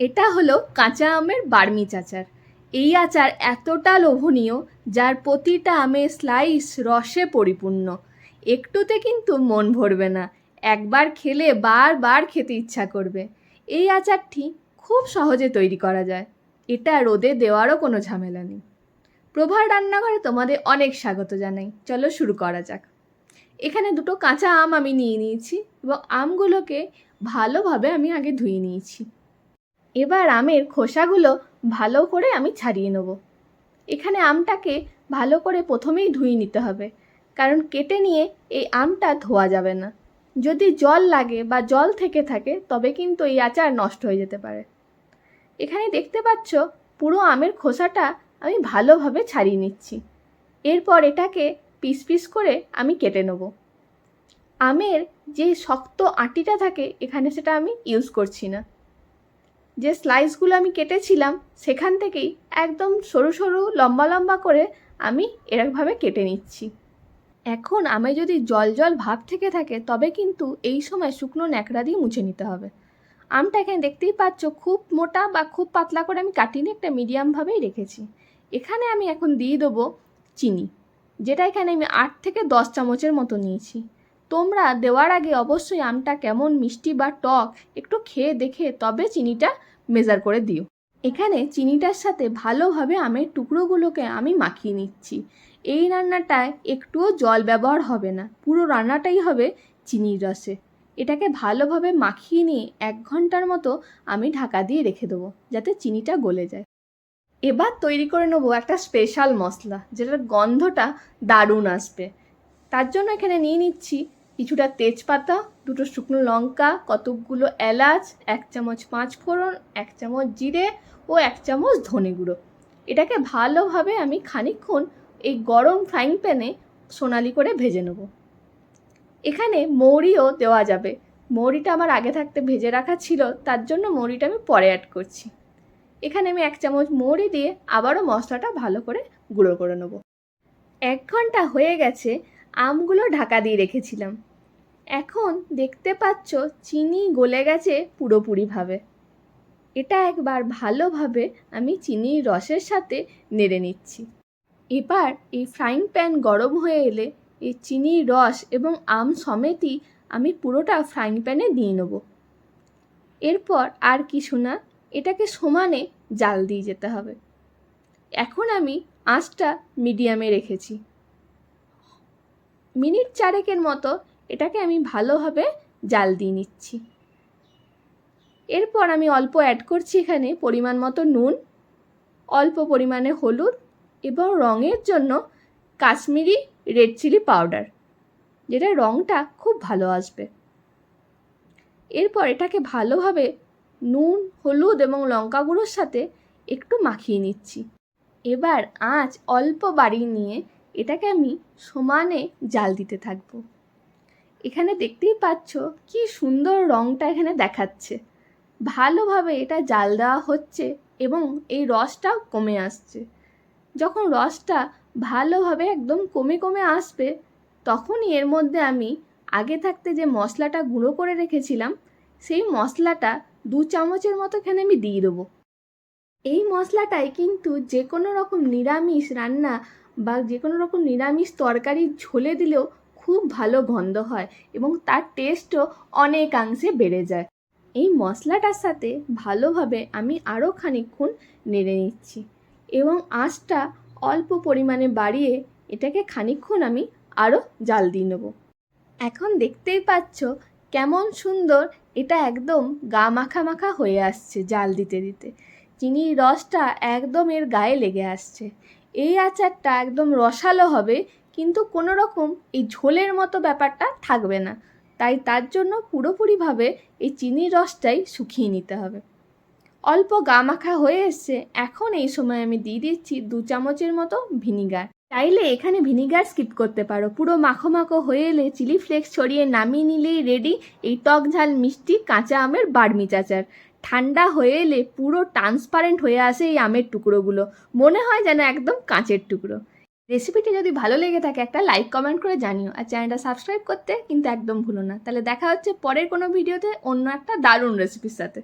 এটা হলো কাঁচা আমের বার্মিচ আচার। এই আচার এতটা লোভনীয়, যার প্রতিটা আমের স্লাইস রসে পরিপূর্ণ। একটুতে কিন্তু মন ভরবে না, একবার খেলে বারবার খেতে ইচ্ছা করবে। এই আচারটি খুব সহজে তৈরি করা যায়, এটা রোদে দেওয়ারও কোনো ঝামেলা নেই। প্রভার রান্নাঘরে তোমাদের অনেক স্বাগত জানাই, চলো শুরু করা যাক। এখানে দুটো কাঁচা আম আমি নিয়ে নিয়েছি এবং আমগুলোকে ভালোভাবে আমি আগে ধুয়ে নিয়েছি। এবার আমের খোসাগুলো ভালো করে আমি ছাড়িয়ে নেব। এখানে আমটাকে ভালো করে প্রথমেই ধুয়ে নিতে হবে, কারণ কেটে নিয়ে এই আমটা ধোয়া যাবে না। যদি জল লাগে বা জল থেকে থাকে, তবে কিন্তু এই আচার নষ্ট হয়ে যেতে পারে। এখানে দেখতে পাচ্ছ, পুরো আমের খোসাটা আমি ভালোভাবে ছাড়িয়ে নিচ্ছি। এরপর এটাকে পিস পিস করে আমি কেটে নেব। আমের যে শক্ত আটিটা থাকে, এখানে সেটা আমি ইউজ করছি না। যে স্লাইসগুলো আমি কেটেছিলাম, সেখান থেকেই একদম সরু সরু, লম্বা লম্বা করে আমি এরকমভাবে কেটে নিচ্ছি। এখন আমি যদি জল জল ভাব থেকে থাকে, তবে কিন্তু এই সময় শুকনো ন্যাকড়া দিয়ে মুছে নিতে হবে। আমটা এখানে দেখতেই পাচ্ছ, খুব মোটা বা খুব পাতলা করে আমি কাটিনি, একটা মিডিয়ামভাবেই রেখেছি। এখানে আমি এখন দিয়ে দেবো চিনি, যেটা এখানে আমি আট থেকে দশ চামচের মতো নিয়েছি। তোমরা দেওয়ার আগে অবশ্যই আমটা কেমন মিষ্টি বা টক একটু খেয়ে দেখে তবে চিনিটা মেজার করে দিও। এখানে চিনিটার সাথে ভালোভাবে আমের টুকরোগুলোকে আমি মাখিয়ে নিচ্ছি। এই রান্নাটায় একটুও জল ব্যবহার হবে না, পুরো রান্নাটাই হবে চিনির রসে। এটাকে ভালোভাবে মাখিয়ে নিয়ে এক ঘণ্টার মতো আমি ঢাকা দিয়ে রেখে দেবো, যাতে চিনিটা গলে যায়। এবার তৈরি করে নেব একটা স্পেশাল মশলা যেটার গন্ধটা দারুণ আসবে। তার জন্য এখানে নিয়ে নিচ্ছি কিছুটা তেজপাতা, দুটো শুকনো লঙ্কা, কতকগুলো এলাচ, এক চামচ পাঁচ ফোড়ন, এক চামচ জিরে ও এক চামচ ধনে গুঁড়ো। এটাকে ভালোভাবে আমি খানিকক্ষণ এই গরম ফ্রাইং প্যানে সোনালি করে ভেজে নেব। এখানে মৌরিও দেওয়া যাবে। মৌরিটা আমার আগে থাকতে ভেজে রাখা ছিল, তার জন্য মৌরিটা আমি পরে অ্যাড করছি। এখানে আমি এক চামচ মৌরি দিয়ে আবারও মশলাটা ভালো করে গুঁড়ো করে নেব। এক ঘণ্টা হয়ে গেছে আমগুলো ঢাকা দিয়ে রেখেছিলাম। এখন দেখতে পাচ্ছ চিনি গলে গেছে পুরোপুরিভাবে। এটা একবার ভালোভাবে আমি চিনির রসের সাথে নেড়ে নিচ্ছি। এবার এই ফ্রাইং প্যান গরম হয়ে এলে এই চিনির রস এবং আম সমেতই আমি পুরোটা ফ্রাইং প্যানে দিয়ে নেব। এরপর আর কিছু না, এটাকে সমানে জাল দিয়ে যেতে হবে। এখন আমি আঁচটা মিডিয়ামে রেখেছি। মিনিট চারেকের মতো এটাকে আমি ভালোভাবে জাল দিয়ে নিচ্ছি। এরপর আমি অল্প অ্যাড করছি এখানে পরিমাণ মতো নুন, অল্প পরিমাণে হলুদ এবং রঙের জন্য কাশ্মীরি রেড চিলি পাউডার যেটা রঙটা খুব ভালো আসবে। এরপর এটাকে ভালোভাবে নুন, হলুদ এবং লঙ্কা গুঁড়োর সাথে একটু মাখিয়ে নিচ্ছি। এবার আঁচ অল্প বাড়িয়ে নিয়ে এটাকে আমি সমানে জাল দিতে থাকব। এখানে দেখতেই পাচ্ছ কি সুন্দর রঙটা এখানে দেখাচ্ছে। ভালোভাবে এটা জাল দেওয়া হচ্ছে এবং এই রসটাও কমে আসছে। যখন রসটা ভালোভাবে একদম কমে কমে আসবে, তখনই এর মধ্যে আমি আগে থাকতে যে মশলাটা গুঁড়ো করে রেখেছিলাম, সেই মশলাটা দু চামচের মতো এখানে আমি দিয়ে দেবো। এই মশলাটাই কিন্তু যে কোনো রকম নিরামিষ রান্না বা যে কোনো রকম নিরামিষ তরকারি ঝোলে দিলেও খুব ভালো গন্ধ হয় এবং তার টেস্টও অনেকাংশে বেড়ে যায়। এই মশলাটার সাথে ভালোভাবে আমি আরও খানিকক্ষণ নেড়ে নিচ্ছি এবং আঁচটা অল্প পরিমাণে বাড়িয়ে এটাকে খানিকক্ষণ আমি আরও জাল দিয়ে নেব। এখন দেখতেই পাচ্ছ কেমন সুন্দর এটা একদম গা মাখা মাখা হয়ে আসছে জাল দিতে দিতে। চিনির রসটা একদম এর গায়ে লেগে আসছে। এই আচারটা একদম রসালো হবে, কিন্তু কোনো রকম এই ঝোলের মতো ব্যাপারটা থাকবে না। তাই তার জন্য পুরোপুরিভাবে এই চিনির রসটাই শুকিয়ে নিতে হবে। অল্প গা মাখা হয়ে এসছে, এখন এই সময় আমি দিয়ে দিচ্ছি দু চামচের মতো ভিনিগার। চাইলে এখানে ভিনিগার স্কিপ করতে পারো, পুরো মাখো মাখো হয়ে এলে চিলি ফ্লেক্স ছড়িয়ে নামিয়ে নিলেই রেডি এই টক ঝাল মিষ্টি কাঁচা আমের বার্মিচ আচার। ঠান্ডা হয়ে এলে পুরো ট্রান্সপারেন্ট হয়ে আসে এই আমের টুকরোগুলো। মনে হয় যেন একদম কাঁচের টুকরো। রেসিপিটি যদি ভালো লেগে থাকে একটা লাইক কমেন্ট করে জানিও। আর চ্যানেলটা সাবস্ক্রাইব করতে কিন্তু একদম ভুলো না। তাহলে দেখা হচ্ছে পরের কোনো ভিডিওতে অন্য একটা দারুণ রেসিপির সাথে।